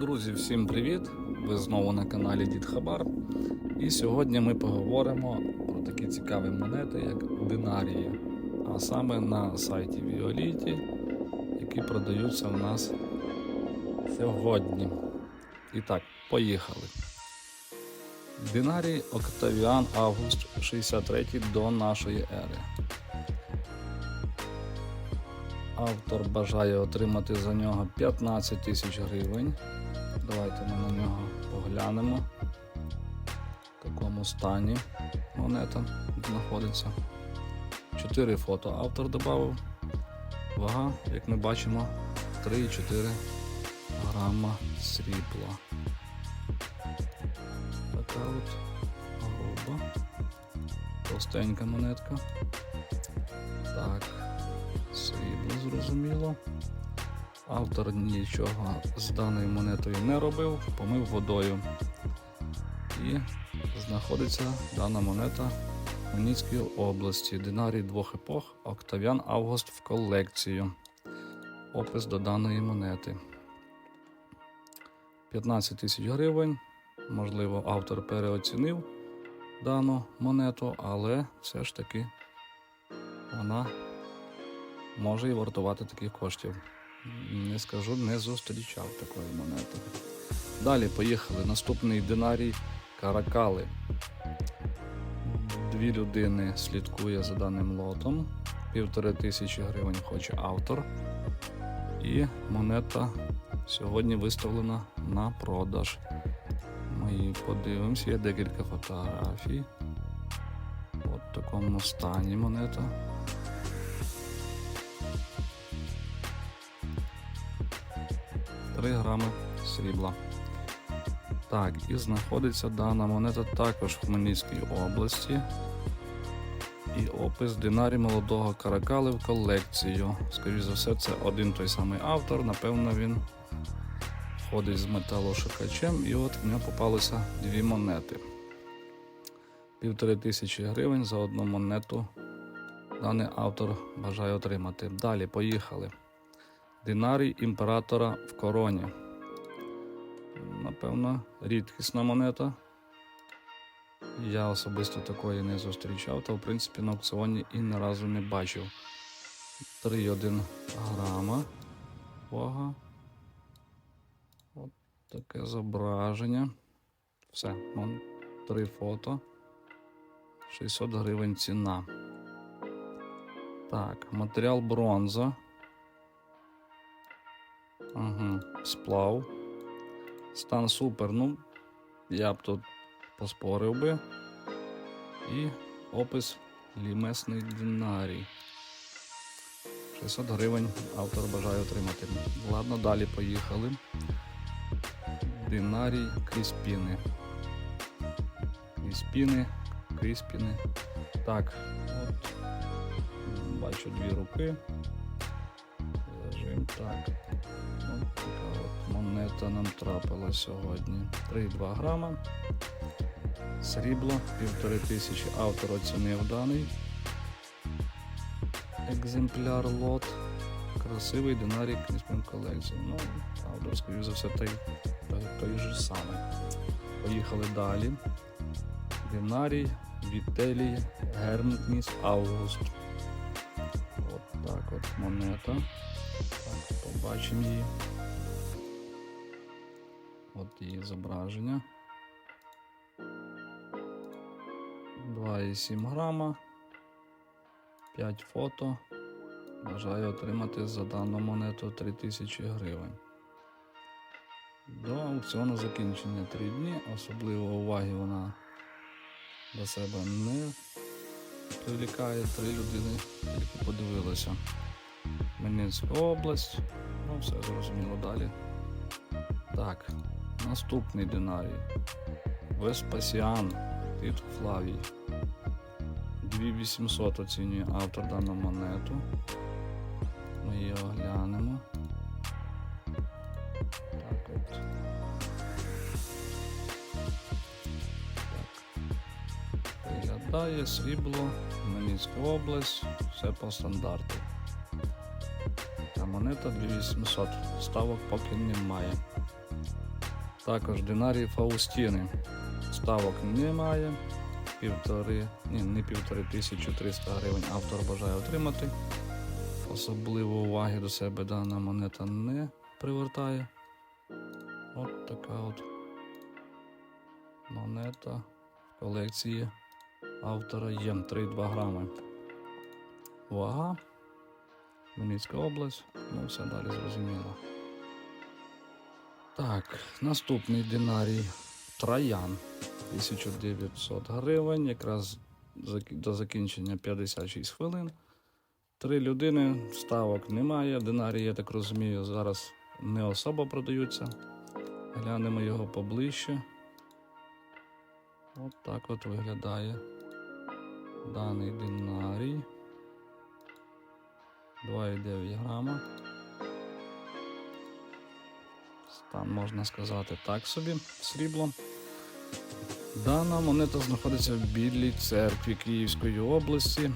Друзі, всім привіт! Ви знову на каналі Дід Хабар. І сьогодні ми поговоримо про такі цікаві монети, як динарії, а саме на сайті Віоліті, які продаються в нас сьогодні. І так, поїхали. Динарій Октавіан Август 63 до нашої ери. Автор бажає отримати за нього 15 тисяч гривень. Давайте ми на нього поглянемо. В такому стані монета знаходиться. Чотири фото автор додав. Вага, як ми бачимо, 3,4 грама срібла. Така от груба. Товстенька монетка. Так, срібло зрозуміло. Автор нічого з даною монетою не робив, помив водою. І знаходиться дана монета в Хмельницькій області. Динарій двох епох, Октавіан Август в колекцію. Опис до даної монети. 15 тисяч гривень. Можливо, автор переоцінив дану монету, але все ж таки вона може і вартувати таких коштів. Не скажу, не зустрічав такої монети. Далі поїхали. Наступний динарій Каракали. Дві людини слідкує за даним лотом. Півтори тисячі гривень хоче автор. І монета сьогодні виставлена на продаж. Ми подивимося, є декілька фотографій. От в такому стані монета. Три грами срібла. Так, і знаходиться дана монета також в Хмельницькій області. І опис динарі молодого каракали в колекцію. Скоріше за все, це один той самий автор. Напевно, він ходить з металошукачем, і от в нього попалися дві монети. Півтори тисячі гривень за одну монету. Даний автор бажає отримати. Далі поїхали. Динарій імператора в короні. Напевно, рідкісна монета. Я особисто такої не зустрічав, та в принципі на аукціоні і ні разу не бачив. 3,1 грама. Вага. От таке зображення. Все, три фото. 600 гривень ціна. Так, матеріал бронза. Ага, сплав. Стан супер. Ну, я б тут поспорив би. І опис лімесний динарій. 600 гривень автор бажає отримати. Ладно, далі поїхали. Динарій кріспіни. Кріспіни, кріспіни. Так, от бачу дві руки. Зажим так. От така от монета нам трапила сьогодні. 3,2 грама. Срібло, півтори тисячі автор оцінив даний екземпляр лот. Красивий динарій Кріспін колекції. Ну, автор, скоріше за все, той, той, же самий. Поїхали далі. Динарій, Вітелій, Гермтніс, Август. Так от монета. Так, побачимо її. От її зображення. 2,7 грама. 5 фото. Бажаю отримати за дану монету 3000 гривень. До аукціону закінчення 3 дні. Особливо уваги вона до себе не привлікає. Три людини тільки подивилися. Хмельницька область. Ну, все зрозуміло далі. Так, наступний динарій. Веспасіан Тит Флавій. 2800 оцінює автор дану монету. Ми її оглянемо. Виглядає срібло, Хмельницька область, все по стандарту. Та монета 2800. Ставок поки немає. Також динарій Фаустіни. Ставок немає. Півтори, ні, не півтори тисячі 300 гривень автор бажає отримати. Особливо уваги до себе дана монета не привертає. От така от монета в колекції автора є 3,2 грами. Вага. Хмельницька область. Ну, все далі зрозуміло. Так, наступний динарій Троян. 1900 гривень, якраз до закінчення 56 хвилин. Три людини, ставок немає. Динарії, я так розумію, зараз не особо продаються. Глянемо його поближче. От так от виглядає даний динарій. 2,9 грама. Стан, можна сказати, так собі, срібло. Дана монета знаходиться в Білій церкві Київської області.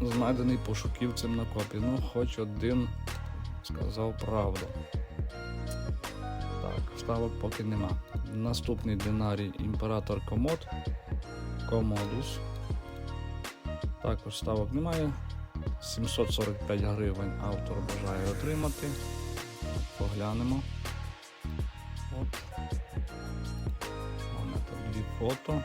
Знайдений пошуківцем на копі. Ну, хоч один сказав правду. Так, ставок поки нема. Наступний динарій імператор Комод. Комодус. Також ставок немає. 745 гривень автор бажає отримати. Поглянемо. От. Монета дві фото.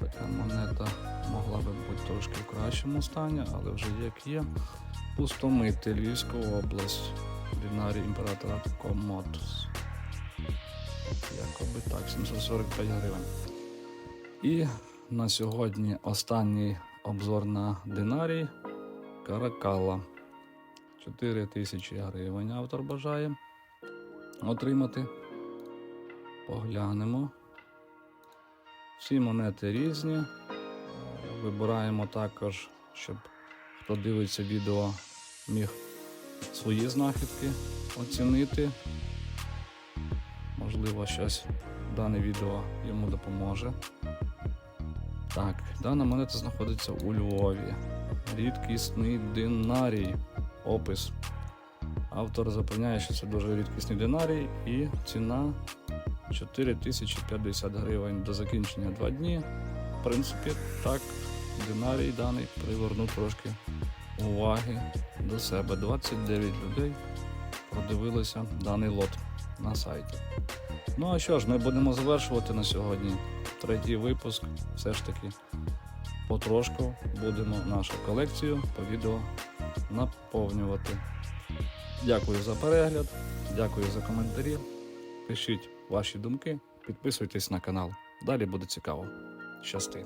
Така монета могла би бути трошки в кращому стані, але вже як є. Пустомити, Львівська область. Динарій імператора Комодус. Якоби так, 745 гривень. І на сьогодні останній обзор на динарій Каракала. 4 тисячі гривень автор бажає отримати. Поглянемо. Всі монети різні. Вибираємо також, щоб хто дивиться відео, міг свої знахідки оцінити. Можливо, щось дане відео йому допоможе. Так, дана монета знаходиться у Львові. Рідкісний динарій. Опис. Автор запевняє, що це дуже рідкісний динарій і ціна 4050 гривень до закінчення 2 дні. В принципі, так, динарій даний привернув трошки уваги до себе. 29 людей продивилися даний лот на сайті. Ну а що ж, ми будемо завершувати на сьогодні третій випуск. Все ж таки потрошку будемо нашу колекцію по відео наповнювати. Дякую за перегляд, дякую за коментарі. Пишіть ваші думки, підписуйтесь на канал. Далі буде цікаво. Щасти!